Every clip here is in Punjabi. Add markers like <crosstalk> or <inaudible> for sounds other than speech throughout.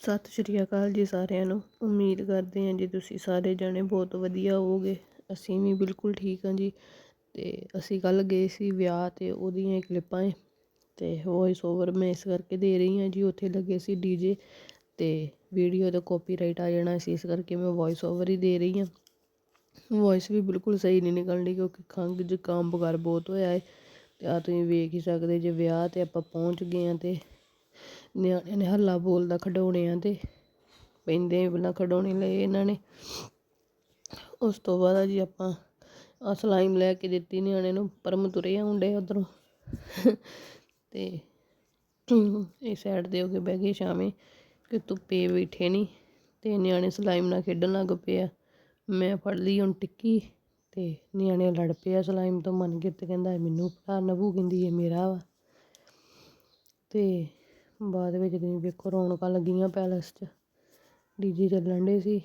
ਸਤਿ ਸ਼੍ਰੀ ਅਕਾਲ ਜੀ ਸਾਰਿਆਂ ਨੂੰ। ਉਮੀਦ ਕਰਦੇ ਹਾਂ ਜੀ ਤੁਸੀਂ ਸਾਰੇ ਜਣੇ ਬਹੁਤ ਵਧੀਆ ਹੋਵੋਗੇ। ਅਸੀਂ ਵੀ ਬਿਲਕੁਲ ਠੀਕ ਹਾਂ ਜੀ। ਤੇ ਅਸੀਂ ਕੱਲ ਗਏ ਸੀ ਵਿਆਹ ਤੇ ਉਹਦੀਆਂ ਕਲਿੱਪਾਂ ਏ ਤੇ ਵੌਇਸ ਓਵਰ ਮੈਂ ਇਸ ਕਰਕੇ ਦੇ ਰਹੀ ਹਾਂ ਜੀ, ਉੱਥੇ ਲੱਗੇ ਸੀ ਡੀਜੇ ਤੇ ਵੀਡੀਓ ਦਾ ਕਾਪੀਰਾਈਟ ਆ ਜਾਣਾ ਸੀ, ਇਸ ਕਰਕੇ ਮੈਂ ਵੌਇਸ ਓਵਰ ਹੀ ਦੇ ਰਹੀ ਹਾਂ। ਵੌਇਸ ਵੀ ਬਿਲਕੁਲ ਸਹੀ ਨਹੀਂ ਨਿਕਲਣੀ ਕਿਉਂਕਿ ਖੰਘ, ਜ਼ੁਕਾਮ, ਬੁਖਾਰ ਬਹੁਤ ਹੋਇਆ ਹੈ। ਤੇ ਆ ਤੁਸੀਂ ਵੇਖ ਹੀ ਸਕਦੇ ਜੇ ਵਿਆਹ ਤੇ ਆਪਾਂ ਪਹੁੰਚ ਗਏ ਹਾਂ ਤੇ ਨਿਆਣਿਆਂ ਨੇ ਹੱਲਾ ਬੋਲਦਾ ਖਿਡੌਣਿਆਂ ਤੇ। ਪੈਂਦੇ ਪਹਿਲਾਂ ਖਿਡੌਣੇ ਲਏ ਇਹਨਾਂ ਨੇ। ਉਸ ਤੋਂ ਬਾਅਦ ਜੀ ਆਪਾਂ ਆ ਸਲਾਈਮ ਲੈ ਕੇ ਦਿੱਤੀ ਨਿਆਣੇ ਨੂੰ। ਪਰਮ ਤੁਰੇ ਆਉਂਦੇ ਉਧਰੋਂ। ਤੇ ਇਹ ਸਾਈਡ ਦੇ ਹੋ ਕੇ ਬਹਿ ਗਏ ਸ਼ਾਮੇ ਕਿ ਧੁੱਪੇ ਬੈਠੇ ਨਹੀਂ ਤੇ ਨਿਆਣੇ ਸਲਾਈਮ ਨਾਲ ਖੇਡਣ ਲੱਗ ਪਏ ਆ। ਮੈਂ ਫੜ ਲਈ ਹੁਣ ਟਿੱਕੀ ਤੇ ਨਿਆਣੇ ਲੜ ਪਏ ਆ ਸਲਾਈਮ ਤੋਂ ਮਨ ਕੇ ਕਹਿੰਦਾ ਮੈਨੂੰ ਫੜਾ, ਨਵੂ ਕਹਿੰਦੀ ਇਹ ਮੇਰਾ ਵਾ। ਤੇ ਬਾਅਦ ਵਿੱਚ ਤੁਸੀਂ ਵੇਖੋ ਰੌਣਕਾਂ ਲੱਗੀਆਂ ਪੈਲਸ 'ਚ ਡੀਜੇ ਚੱਲਣ ਡੇ ਸੀ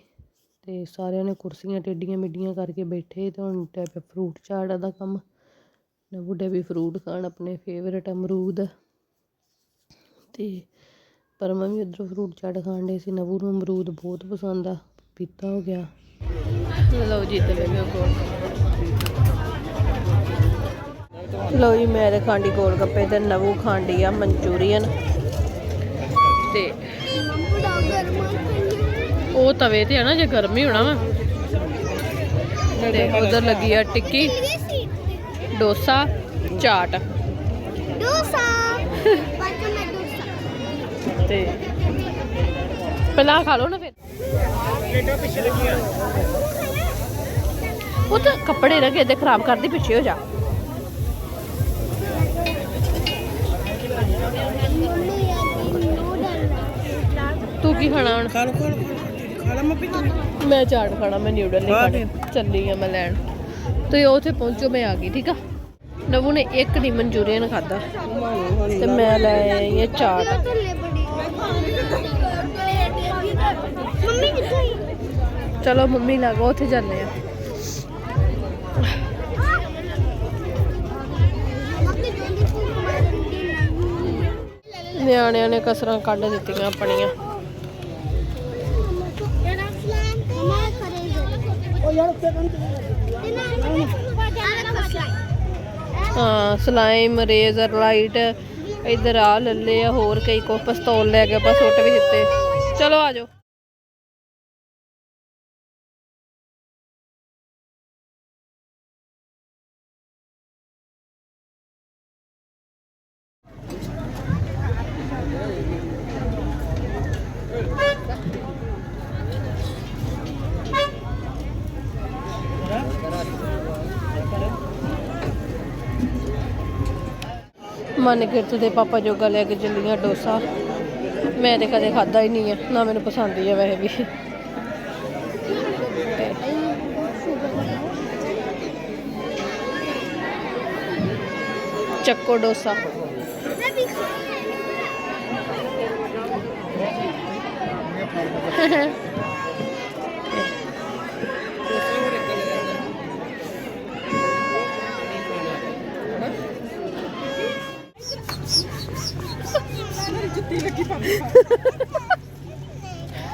ਤੇ ਸਾਰਿਆਂ ਨੇ ਕੁਰਸੀਆਂ ਟੇਡੀਆਂ ਮਿੱਡੀਆਂ ਕਰਕੇ ਬੈਠੇ ਤੇ ਹੁਣ ਟੈ ਪਿਆ ਫਰੂਟ ਚਾਟ ਦਾ ਕੰਮ ਨਵੂ ਡੇ ਵੀ ਫਰੂਟ ਖਾਣ ਆਪਣੇ ਫੇਵਰਟ ਅਮਰੂਦ। ਤੇ ਪਰਮਾ ਵੀ ਉੱਧਰੋਂ ਫਰੂਟ ਚਾਟ ਖਾਣ ਡੇ ਸੀ ਨਵੂ ਨੂੰ ਅਮਰੂਦ ਬਹੁਤ ਪਸੰਦ ਆ ਪੀਤਾ ਹੋ ਗਿਆ। ਲਓ ਜੀ ਤੇ ਕੋਲ। ਲਓ ਜੀ ਮੈਂ ਤੇ ਖਾਂਡੀ ਗੋਲ ਗੱਪੇ ਤੇ ਨਵੂ ਖਾਂਡੀ ਆ ਮਨਚੂਰੀਅਨ। ਤੇ ਉਹ ਤਵੇ ਤੇ ਆ ਨਾ ਜੇ ਗਰਮ ਹੀ ਹੋਣਾ ਵਾ। ਤੇ ਉਧਰ ਲੱਗੀ ਆ ਟਿੱਕੀ ਡੋਸਾ ਚਾਟ। ਡੋਸਾ। <laughs> ਬੱਚਾ ਮੈਂ ਡੋਸਾ। ਤੇ ਪਹਿਲਾਂ ਖਾ ਲਓ ਨਾ ਫਿਰ। ਉਹ ਤਾਂ ਕੱਪੜੇ ਰਗੇ ਤੇ ਖਰਾਬ ਕਰਦੀ ਪਿੱਛੇ ਹੋ ਜਾ। ਤੂੰ ਕੀ ਖਾਣਾ ਹੁਣ? ਖਾ ਲੋ ਖਾ ਲੋ ਖਾ ਲਾ ਮੈਂ ਚਾਟ ਖਾਣਾ ਮੈਂ ਨਿਊਡਲ ਨਹੀਂ ਖਾਣੇ। ਚੱਲੀ ਆ ਮੈਂ ਲੈਣ। ਤੁਸੀਂ ਉੱਥੇ ਪਹੁੰਚੋ ਮੈਂ ਆ ਗਈ ਠੀਕ ਆ? ਨਵੂ ਨੇ ਇੱਕ ਨਹੀਂ ਮਨਚੂਰੀਅਨ ਖਾਦਾ ਤੇ ਮੈਂ ਲੈ ਆਈ ਇਹ ਚਾਟ। ਮੰਮੀ ਕਿੱਥੇ ਚਲੋ ਮੰਮੀ ਲਾਗੋ ਉੱਥੇ ਜਾਂਦੇ ਆ। ਨਿਆਣਿਆਂ ਨੇ ਕਸਰਾਂ ਕੱਢ ਦਿੱਤੀਆਂ ਆਪਣੀਆਂ। ਯਾਰ ਉੱਤੇ ਹਾਂ। ਸਲਾਈਮ ਰੇਜ਼ਰ ਲਾਈਟ ਇਧਰ ਆ ਲੱਲੇ ਆ ਹੋਰ ਕਈ ਕੋ ਪਿਸਤੌਲ ਲੈ ਕੇ ਆਪਾਂ ਸੁੱਟ ਵੀ ਦਿੱਤੇ। ਚਲੋ ਆ ਜਾਓ। ਮਨ ਕਿਰਤ ਦੇ ਪਾਪਾ ਜੋਗਾ ਲੈ ਕੇ ਚੱਲੀਆਂ ਡੋਸਾ। ਮੈਂ ਤੇ ਕਦੇ ਖਾਦਾ ਹੀ ਨਹੀਂ ਆ, ਨਾ ਮੈਨੂੰ ਪਸੰਦ ਹੀ ਆ ਵੈਸੇ ਵੀ। ਚੱਕੋ ਡੋਸਾ। <laughs>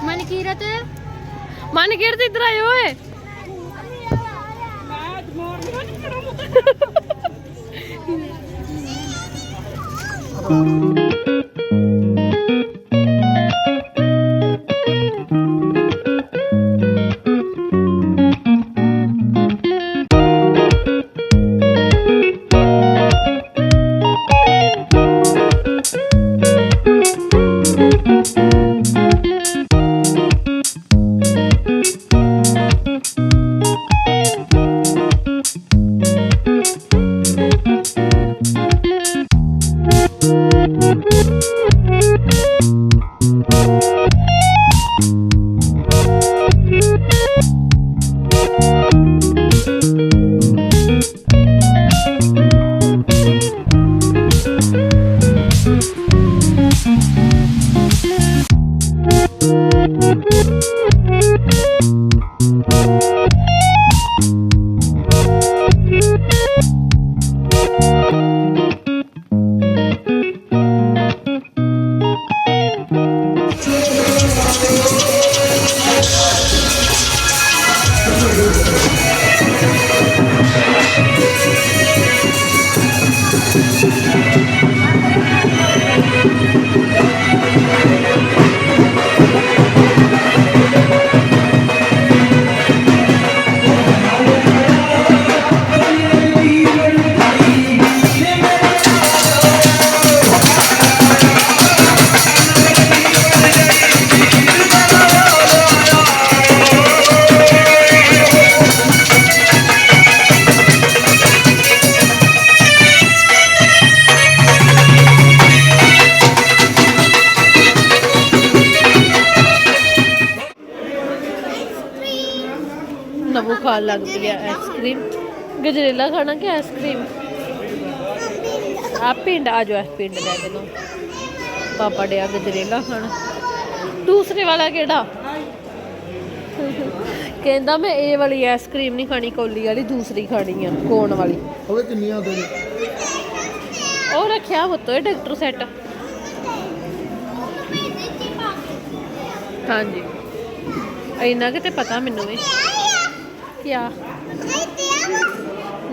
ਮਨਕੀਰਤ ਮਨਕੀਰਤ ਇੱਧਰ ਆਏ ਓਏ ਓਏ ਨਵੂ ਖਾਣ ਲੱਗ ਪਈ ਆਈਸਕ੍ਰੀਮ ਗਜਰੇਲਾ ਖਾਣਾ ਕਿ ਆਈਸਕ੍ਰੀਮ ਆ ਪਿੰਡ ਆ ਜੋ ਪਿੰਡ ਲੈ ਦੇ ਲੋ ਪਾਪਾ ਡਿਆ ਗਜਰੇਲਾ ਖਾਣਾ। ਦੂਸਰੇ ਵਾਲਾ ਕਿਹੜਾ? ਕਹਿੰਦਾ ਮੈਂ ਇਹ ਵਾਲੀ ਆਈਸਕ੍ਰੀਮ ਨਹੀਂ ਖਾਣੀ ਕੌਲੀ ਵਾਲੀ ਦੂਸਰੀ ਖਾਣੀ ਆ ਕੋਨ ਵਾਲੀ। ਹੋਵੇ ਕਿੰਨੀਆਂ ਦੇ ਉਹ ਰੱਖਿਆ ਹੁੱਤੋ ਇਹ ਡਾਕਟਰ ਸੈੱਟ। ਹਾਂਜੀ। ਇੰਨਾ ਕਿਤੇ ਪਤਾ ਮੈਨੂੰ ਵੀ। क्या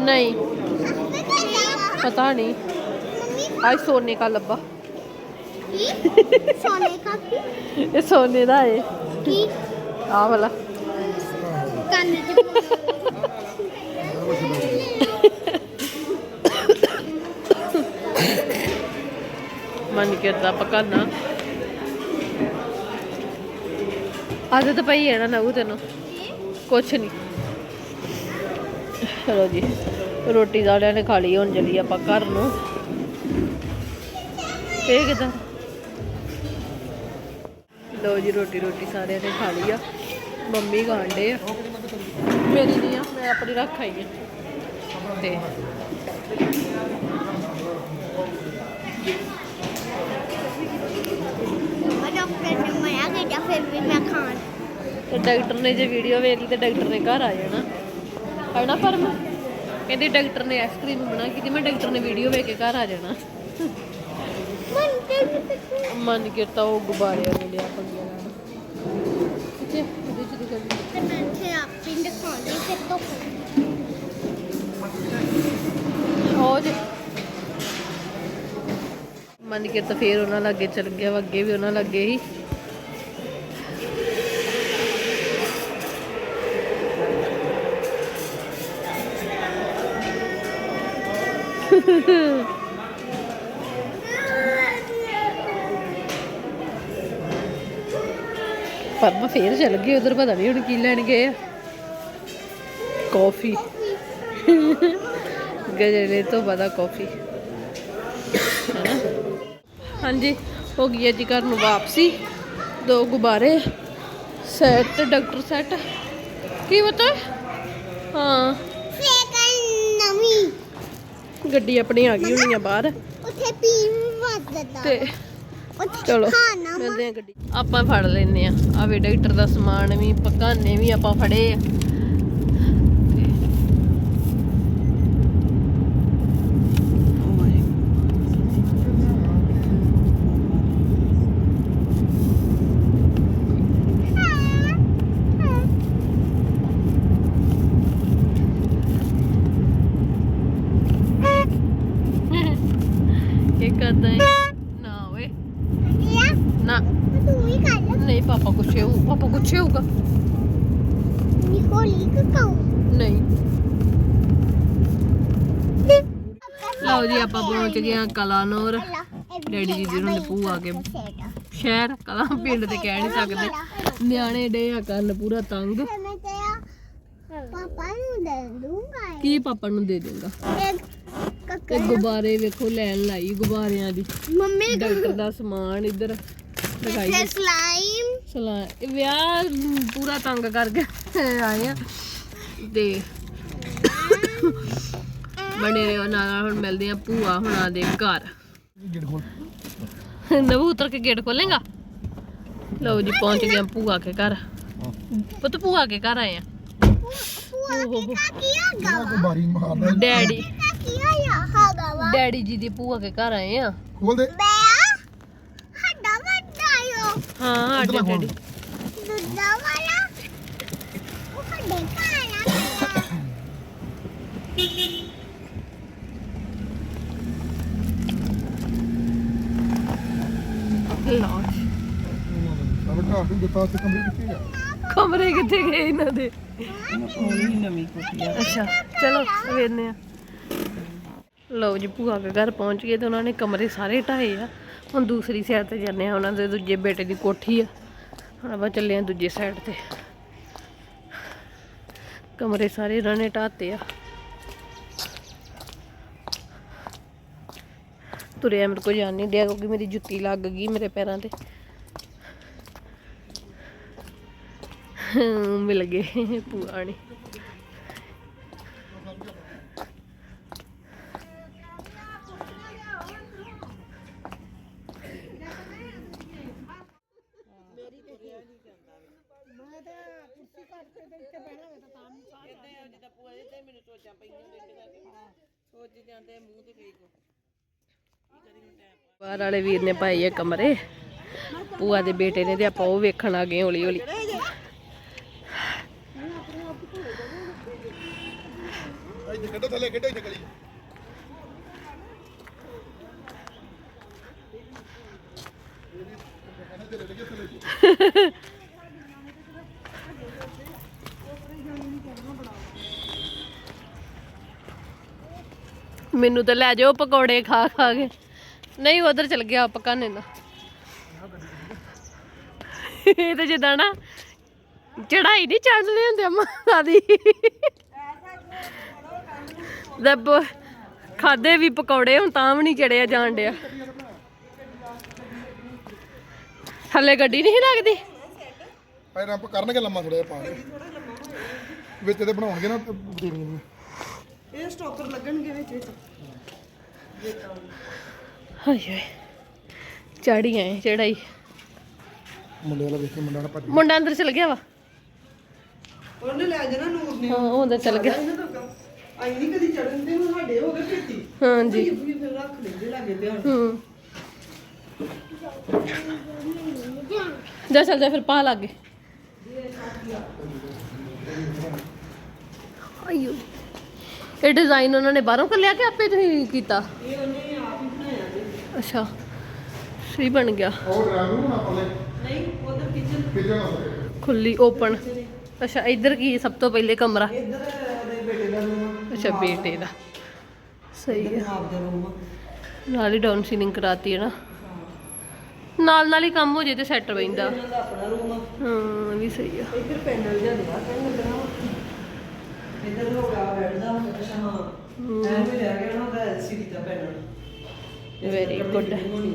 नहीं पता नहीं आज सोने का लब्बा सोने का ये सोने का है आ वाला मन करता पकाना आदत पई है ना नगू तेन कुछ नहीं ਚਲੋ ਜੀ, ਰੋਟੀ ਦਾ ਵਾਲਿਆਂ ਨੇ ਖਾ ਲਈ ਆਪਾਂ ਘਰ ਨੂੰ। ਇਹ ਕਿਦਾਂ? ਲੋ ਜੀ ਰੋਟੀ ਰੋਟੀ ਸਾਰਿਆਂ ਨੇ ਖਾ ਲਈ ਆ। ਮੰਮੀ ਖਾਂਡੇ ਮੇਰੀ ਨਹੀਂ ਆ, ਮੈਂ ਆਪਣੀ ਰੱਖ ਆਈ ਆ। ਤੇ ਡਾਕਟਰ ਨੇ ਜੇ ਵੀਡੀਓ ਵੇਖ ਲਈ ਤੇ ਡਾਕਟਰ ਨੇ ਘਰ ਆ ਜਾਣਾ। ਹੈ ਫਰਮ। ਕਹਿੰਦੇ ਡਾਕਟਰ ਨੇ ਆਈਸਕ੍ਰੀਮ ਬਣਾ ਕੀਤੀ ਮੈਂ ਡਾਕਟਰ ਨੇ ਵੀਡੀਓ ਵੇਖ ਕੇ ਘਰ ਆ ਜਾਣਾ। ਮਨ ਕਰਤਾ ਉਹ ਗੁਬਾਰਿਆਂ ਨੇ ਲਿਆ ਪੰਗਿਆ ਨਾਲ ਫਿਰ ਮਨ ਕਰਤਾ ਫੇਰ ਉਹਨਾਂ ਲਾਗੇ ਚੱਲ ਗਿਆ ਅੱਗੇ ਵੀ ਉਹਨਾਂ ਲਾਗੇ ਹੀ ਪਰਮਾ ਫੇਰ ਚਲ ਗਈ ਉਧਰ ਪਤਾ ਨਹੀਂ ਹੁਣ ਕੀ ਲੈਣ ਗਏ ਆ। ਕਾਫੀ। ਗਜਰੇ ਤੋਂ ਪਤਾ ਕਾਫੀ। ਹਾਂਜੀ, ਹੋ ਗਈ ਜੀ ਘਰ ਨੂੰ ਵਾਪਸੀ। ਦੋ ਗੁਬਾਰੇ ਸੈੱਟ ਡਾਕਟਰ ਸੈੱਟ ਕੀ ਬਤਾ ਹਾਂ। ਗੱਡੀ ਆਪਣੀ ਆ ਗਈ ਹੋਣੀ ਆ ਬਾਹਰ। ਉੱਥੇ ਪੀਣ ਵੱਜਦਾ ਤੇ ਚਲੋ ਮਿਲਦੇ ਆ ਗੱਡੀ। ਆਪਾਂ ਫੜ ਲੈਨੇ ਆ ਆ ਵੇ ਡਾਕਟਰ ਦਾ ਸਮਾਨ ਵੀ ਪਕਾਨੇ ਵੀ ਆਪਾਂ ਫੜੇ ਆ। ਵੀ ਕਰ ਲਓ ਨਹੀਂ ਪਾਪਾ ਗੁੱਸੇ ਹੋ ਪਾਪਾ ਗੁੱਸੇ ਨਹੀਂ ਕਹਿ ਨਹੀਂ ਸਕਦੇ। ਨਿਆਣੇ ਡੇ ਕਰਨ ਪੂਰਾ ਤੰਗ। ਪਾਪਾ ਕੀ ਪਾਪਾ ਨੂੰ ਦੇਗਾ? ਗੁਬਾਰੇ ਵੇਖੋ ਲੈਣ ਲਾਈ ਗੁਬਾਰਿਆਂ ਦੀ। ਮੰਮੀ ਦਾ ਸਮਾਨ ਇੱਧਰ। ਤੇ ਸਲਾਈਮ ਸਲਾ ਇਹ ਵਿਆਹ ਪੂਰਾ ਤੰਗ ਕਰਕੇ ਆਏ ਆ। ਤੇ ਬਣੇ ਰਹੋ ਨਾਲ ਹੁਣ ਮਿਲਦੇ ਆ ਭੂਆ ਹੁਣਾਂ ਦੇ ਘਰ। ਗੇਟ ਖੋਲ। ਨਵੂ ਉਤਰ ਕੇ ਗੇਟ ਖੋਲੇਗਾ? ਲਓ ਜੀ ਪਹੁੰਚ ਗਏ ਆ ਭੂਆ ਕੇ ਘਰ। ਪੁੱਤ ਭੂਆ ਕੇ ਘਰ ਆਏ ਆ। ਡੈਡੀ। ਡੈਡੀ ਜੀ ਦੀ ਭੂਆ ਕੇ ਘਰ ਆਏ ਆ। ਖੋਲ ਦੇ। ਹਾਂ। ਡੈਡੀ ਵਾਲਾ ਉਹ ਨੂੰ ਦਿੱਤਾ ਤੇ ਕਮਰੇ ਕਿੱਥੇ ਆ? ਕਮਰੇ ਕਿੱਥੇ ਗਏ ਇਹਨਾਂ ਦੇ? ਉਹੀ ਨਵੀਂ ਕੋਠੀ ਆ ਅੱਛਾ ਚਲੋ ਵੇਖਦੇ ਆ ਲਓ ਜੀ ਭੂਆ ਦੇ ਘਰ ਪਹੁੰਚ ਗਏ ਤੇ ਉਹਨਾਂ ਨੇ ਕਮਰੇ ਸਾਰੇ ਢਾਏ ਆ। ਹੁਣ ਦੂਸਰੀ ਸਾਈਡ ਤੇ ਜਾਂਦੇ ਆ ਉਹਨਾਂ ਦੇ ਦੂਜੇ ਬੇਟੇ ਦੀ ਕੋਠੀ ਆ। ਹੁਣ ਆਪਾਂ ਚੱਲੇ ਆ ਦੂਜੇ ਸਾਈਡ ਤੇ। ਕਮਰੇ ਸਾਰੇ ਇਹਨਾਂ ਨੇ ਢਾਤੇ ਆ। ਤੁਰਿਆ ਮੇਰੇ ਕੋ ਜਾਣ ਨਹੀਂ ਦਿਆ ਕਿਉਂਕਿ ਮੇਰੀ ਜੁੱਤੀ ਲੱਗ ਗਈ ਮੇਰੇ ਪੈਰਾਂ ਤੇ। ਮਿਲ ਗਏ ਬਾਹਰ ਵਾਲੇ ਵੀਰ ਨੇ ਪਾਈ ਆ ਕਮਰੇ। ਭੂਆ ਦੇ ਬੇਟੇ ਨੇ ਤੇ ਆਪਾਂ ਉਹ ਵੇਖਣ ਆ ਗਏ ਹੌਲੀ ਹੌਲੀ ਕੱਢੋ ਥੱਲੇ ਕੱਢੋ ਇੱਥੇ ਗਲੀ। <laughs> ਮੈਨੂੰ ਤਾਂ ਲੈ ਜਾਓ, ਪਕੌੜੇ ਖਾ ਖਾ ਕੇ। ਨਹੀਂ, ਉਧਰ ਚਲ ਗਿਆ ਪਕਾਨੇ ਦਾ ਇਹ ਤਾਂ ਜਿੱਦਾਂ ਨਾ ਚੜਾਈ ਨਹੀਂ ਚੜ੍ਹਨੇ ਹੁੰਦੇ ਅੰਮਾ ਦੀ। ਦੱਬ ਖਾਦੇ ਵੀ ਪਕੌੜੇ, ਹੁਣ ਤਾਂ ਵੀ ਨਹੀਂ ਚੜਿਆ ਜਾਣ ਡਿਆ। ਥੱਲੇ ਗੱਡੀ ਨਹੀਂ ਲੱਗਦੀ? ਐ ਰੰਪ ਕਰਨਗੇ ਲੰਮਾ ਥੋੜਾ ਜਿਹਾ ਪਾ ਵਿੱਚ ਤੇ ਬਣਾਉਣਗੇ ਨਾ ਤੇ ਇਹ ਸਟਾਪਰ ਲੱਗਣਗੇ ਵਿੱਚ ਵਿੱਚ। ਹਾਏ ਹਾਏ। ਚੜੀ ਆਏ ਚੜਾਈ ਮੁੰਡੇ ਵਾਲਾ ਵੇਖ ਕੇ ਮੁੰਡਾ ਨਾ ਭੱਜ ਮੁੰਡਾ ਅੰਦਰ ਚਲ ਗਿਆ ਵਾ। ਉਹਨੇ ਲੈ ਜਾਣਾ ਨੂਰ ਨੇ। ਹਾਂ ਉਹ ਅੰਦਰ ਚਲ ਗਿਆ। ਇਹਨਾਂ ਤੋਂ ਆਈ ਨਹੀਂ ਕਦੀ ਚੜਨ ਦੇ ਹੁਣ ਸਾਡੇ ਹੋ ਗਏ ਖੇਤੀ। ਹਾਂਜੀ। ਵੀ ਫਿਰ ਰੱਖ ਲੈਂਦੇ ਲਾਗੇ ਧਿਆਨ ਹੂੰ। ਜਾ ਚੱਲ ਜਾ ਫਿਰ ਪਾ ਲਾਗੇ। ਆਇਓ ਇਹ ਡਿਜ਼ਾਈਨ ਉਹਨਾਂ ਨੇ ਬਾਹਰੋਂ ਕਰ ਲਿਆ ਕਿ ਆਪੇ ਤੁਸੀਂ ਕੀਤਾ? ਇਹ ਉਹਨੇ ਆਪ ਹੀ ਬਣਾਇਆ ਜੀ। ਅੱਛਾ ਸਹੀ ਬਣ ਗਿਆ। ਉਹ ਡਰਾਈਵਰ ਨੂੰ ਨਾ ਪਾਲੇ ਨਹੀਂ ਉਧਰ ਕਿਚਨ ਕਿੱਥੇ ਨਾ ਖੁੱਲੀ ਓਪਨ ਅੱਛਾ ਇੱਧਰ ਕੀ ਸਭ ਤੋਂ ਪਹਿਲੇ ਕਮਰਾ? ਇੱਧਰ ਉਹਦੇ ਬੇਟੇ ਦਾ ਰੂਮ ਅੱਛਾ ਬੇਟੇ ਦਾ। ਸਹੀ ਹੈ। ਆਪ ਦਾ ਰੂਮ ਨਾਲ ਹੀ ਡਾਊਨ ਸੀਲਿੰਗ ਕਰਾਤੀ ਹੈ ਨਾ। ਨਾਲ ਨਾਲ ਹੀ ਕੰਮ ਹੋ ਜੇ ਤੇ ਸੈੱਟ ਬੈਂਦਾ ਆਪਣਾ ਰੂਮ ਹਾਂ ਵੀ ਸਹੀ ਆ। ਇੱਧਰ ਪੈਨਲ ਜਿਹਾ ਲਿਆ ਕਹਿੰਦੇ ਲੱਗਣਾ ਇੱਧਰ ਅੱਛਾ ਹਾਂ ਗਿਆ ਉਹਨਾਂ ਦਾ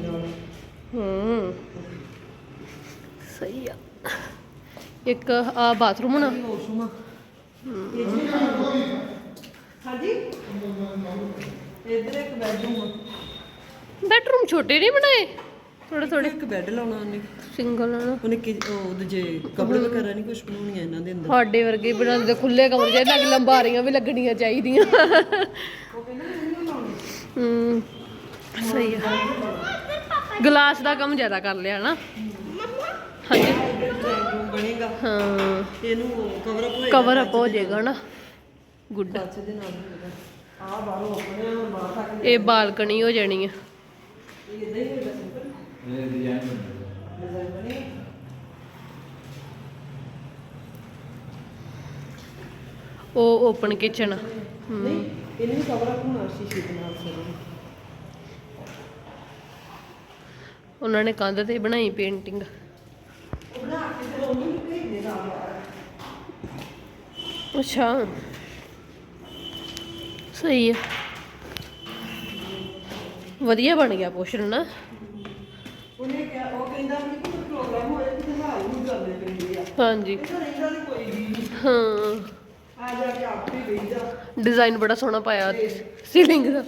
ਹੋਣੀ। ਸਹੀ ਆ। ਇੱਕ ਆ ਬਾਥਰੂਮ ਨਾ ਵਾਸ਼ਰੂਮ ਆ। ਹਾਂਜੀ? ਇੱਧਰ ਇੱਕ ਬੈਡਰੂਮ ਬੈਡਰੂਮ ਛੋਟੇ ਨਹੀਂ ਬਣਾਏ? ਥੋੜੇ ਥੋੜੇ ਇੱਕ ਬੈੱਡ ਲਾਉਣਾ ਉਹਨੇ। ਸਿੰਗਲ ਨਾ ਉਹਨੇ ਕਿ ਉਹ ਦੂਜੇ ਕਪੜੇ ਵਗੈਰਾ ਨਹੀਂ ਕੁਝ ਬਣਾਉਣੀਆਂ ਇਹਨਾਂ ਦੇ ਅੰਦਰ। ਸਾਡੇ ਵਰਗੇ ਬਣਾਉਂਦੇ ਖੁੱਲੇ ਕਮਰੇ ਜਿਹੇ ਲੱਗ ਲੰਬਾਰੀਆਂ ਵੀ ਲੱਗਣੀਆਂ ਚਾਹੀਦੀਆਂ। ਹੂੰ ਸਹੀ ਆ। ਗਲਾਸ ਦਾ ਕੰਮ ਜ਼ਿਆਦਾ ਕਰ ਲਿਆ ਨਾ। ਹਾਂਜੀ। ਰੂਮ ਬਣੇਗਾ ਹਾਂ ਇਹਨੂੰ ਕਵਰ ਅਪ ਹੋਏਗਾ ਕਵਰ ਅਪ ਹੋ ਜਾਏਗਾ ਨਾ। ਗੁੱਡ ਕੱਚ ਦੇ ਨਾਲ ਹੋਏਗਾ। ਆ ਬਾਹਰੋਂ ਆਪਣੇ ਆ ਬਾਹਰ ਤੱਕ ਇਹ ਬਾਲਕਣੀ ਹੋ ਜਾਣੀ ਆ। ਇਹ ਇਦਾਂ ਹੀ ਹੋਏਗਾ। ਇਹ ਡਿਜ਼ਾਈਨ ਬਣੇ ਉਹ ਓਪਨ ਕਿਚਨ ਨਹੀਂ ਇਹਨੂੰ ਵੀ ਕਵਰ ਅਪ ਹੋਣਾ ਸ਼ੀਸ਼ੇ ਦੇ ਨਾਲ ਸਾਰੇ। ਉਹਨਾਂ ਨੇ ਕੰਧ ਤੇ ਬਣਾਈ ਪੇਂਟਿੰਗ ਅੱਛਾ। ਸਹੀ ਹੈ ਵਧੀਆ ਬਣ ਗਿਆ ਪੋਸ਼ਨ ਨਾ ਉਹਨੇ ਕਿਹਾ ਉਹ ਕਹਿੰਦਾ ਵੀ ਕੋਈ ਪ੍ਰੋਗਰਾਮ ਹੋਇਆ ਕਿ ਸੰਭਾਲ ਨੂੰ ਕਰਨੇ ਪੈਂਦੇ ਆ। ਹਾਂਜੀ। ਇਹਦਾ ਰਹਿੰਦਾ ਨਹੀਂ ਕੋਈ ਵੀ ਹਾਂ। ਆ ਜਾ ਕੇ ਆਪੇ ਬਹਿ ਜਾ ਡਿਜ਼ਾਈਨ ਬੜਾ ਸੋਹਣਾ ਪਾਇਆ ਸੀਲਿੰਗ ਦਾ।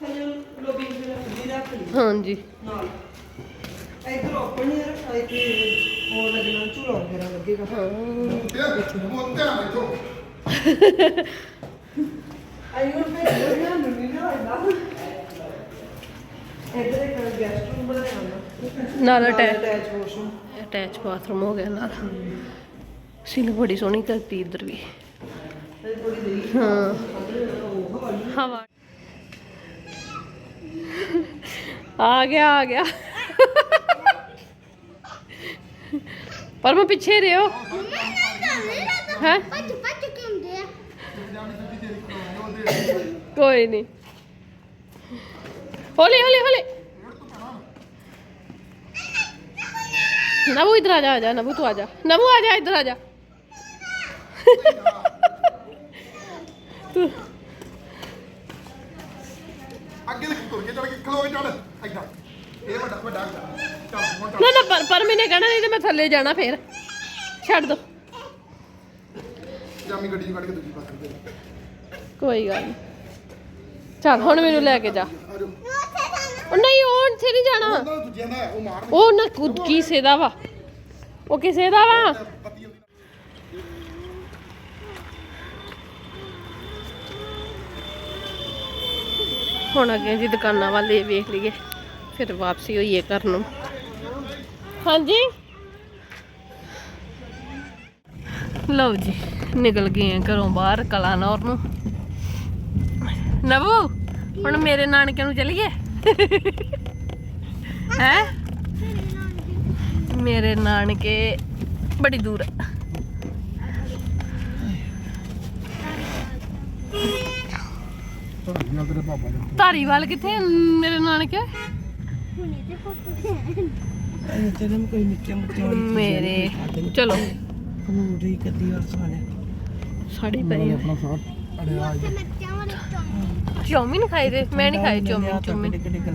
ਥੱਲੇ ਲੋਬੀ ਦੇ ਰੱਖਦੀ ਰੱਖ ਲਈ। ਹਾਂਜੀ। ਨਾਲ। ਇਧਰ ਓਪਨ ਹੀ ਰੱਖਾ ਹੋਰ ਲੱਗਣਾ ਝੂਲਾ ਵਗੈਰਾ ਲੱਗੇਗਾ। ਹਾਂ। ਉਹ ਧਿਆਨ ਰੱਖੋ ਆਈ ਹੁਣ ਮੈਂ ਲੋੜੀਆਂ ਨਹੀਂ ਨਾ ਇਧਰ ਇੱਕ ਗੈਸਟ ਰੂਮ ਬਣਾਇਆ। ਨਾਲ attach attach washroom attach bathroom ਹੋ ਗਿਆ ਨਾਲ ਸੀਲਿੰਗ ਬੜੀ ਸੋਹਣੀ ਕਰਤੀ ਇੱਧਰ ਵੀ ਹਾਂ ਹਵਾ ਆ ਗਿਆ ਆ ਗਿਆ ਪਰ ਮੈਂ ਪਿੱਛੇ ਰਿਓ ਹੈ ਭੱਜ ਭੱਜ ਕੇ ਹੁੰਦੇ ਆ ਕੋਈ ਨਹੀਂ ਹੌਲੀ ਹੌਲੀ ਹੌਲੀ ਨਬੂ ਇਧਰ ਆ ਜਾ ਆ ਜਾ ਨਬੂ ਤੂੰ ਆ ਜਾ। ਨਬੂ ਆ ਜਾ ਇਧਰ ਆ ਜਾ। ਤੂੰ ਅੱਗੇ ਦੇ ਤੁਰ ਕੇ ਚੜ ਕੇ ਖਲੋ ਕੇ ਚੜ ਐਦਾਂ ਇਹ ਵੱਡਾ ਵੱਡਾ ਚੱਲ ਹੁਣ ਨਾ ਨਾ ਪਰ ਪਰ ਮੈਨੇ ਕਹਿਣਾ ਨਹੀਂ ਤੇ ਮੈਂ ਥੱਲੇ ਜਾਣਾ ਫੇਰ। ਛੱਡ ਦੋ। ਜਾਮੀ ਗੱਡੀ ਚ ਕੱਢ ਕੇ ਦੂਜੀ ਪਾਸੇ। ਦੇ ਕੋਈ ਗੱਲ ਨਹੀਂ ਚੱਲ ਹੁਣ ਮੈਨੂੰ ਲੈ ਕੇ ਜਾ। ਉਹ ਇੱਥੇ ਨਹੀਂ ਜਾਣਾ? ਉਹਦਾ ਦੂਜਿਆਂ ਦਾ ਉਹ ਮਾਰ ਉਹ ਨਾ ਕੁ- ਕਿਸੇ ਦਾ ਵਾ? ਉਹ ਕਿਸੇ ਦਾ ਵਾ? ਪੱਤੀ ਉਹਦੀ ਹੁਣ ਅੱਗੇ ਜੀ ਦੁਕਾਨਾਂ ਵਾਲੇ ਵੇਖ ਲਈਏ ਫਿਰ ਵਾਪਸੀ ਹੋਈਏ ਘਰ ਨੂੰ। ਹਾਂਜੀ? ਲਓ ਜੀ ਨਿਕਲ ਗਏ ਆ ਘਰੋਂ ਬਾਹਰ ਕਲਾਨੌਰ ਨੂੰ। ਨਵੂ ਹੁਣ ਮੇਰੇ ਨਾਨਕੇ ਨੂੰ ਚਲੀਏ? ਹੈ? ਮੇਰੇ ਨਾਨਕੇ ਬੜੀ ਦੂਰ ਨੇ ਧਾਰੀਵਾਲ ਕਿੱਥੇ ਮੇਰੇ ਨਾਨਕੇ? ਮੇਰੇ ਚਲੋ। ਪੂਰੀ ਕੱਦੀ ਖਾ ਲਿਆ ਸਾੜੀ ਪਈ ਸਾਹ ਅੜੇ ਆ। ਚੌਮਿਨ ਖਾਏ ਦੇ? ਮੈਂ ਨਹੀਂ ਖਾਏ ਚੌਮਿਨ ਚੌਮਿਨ। ਕਿੱਡੇ ਕਿੱਡੇ